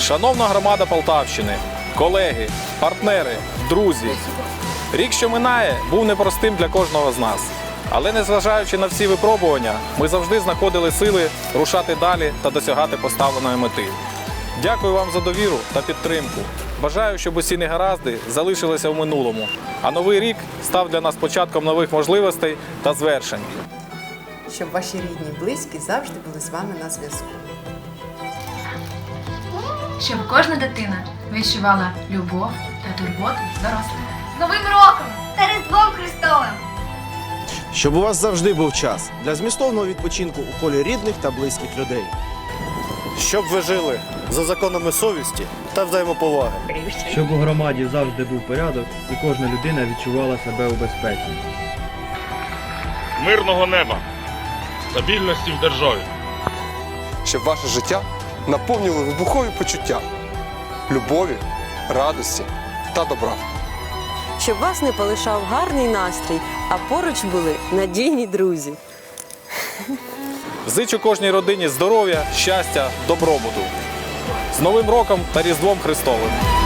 Шановна громада Полтавщини, колеги, партнери, друзі, рік, що минає, був непростим для кожного з нас. Але незважаючи на всі випробування, ми завжди знаходили сили рушати далі та досягати поставленої мети. Дякую вам за довіру та підтримку. Бажаю, щоб усі негаразди залишилися в минулому, а новий рік став для нас початком нових можливостей та звершень. щоб ваші рідні і близькі завжди були з вами на зв'язку. Щоб кожна дитина відчувала любов та турботу дорослих. З Новим роком та Різдвом Христовим! Щоб у вас завжди був час для змістовного відпочинку у колі рідних та близьких людей. Щоб ви жили за законами совісті та взаємоповаги. Щоб у громаді завжди був порядок і кожна людина відчувала себе у безпеці. мирного неба, стабільності в державі. щоб ваше життя наповнювали вибухові почуття любові, радості та добра. щоб вас не полишав гарний настрій, а поруч були надійні друзі. Зичу кожній родині здоров'я, щастя, добробуту. З Новим роком та Різдвом Христовим!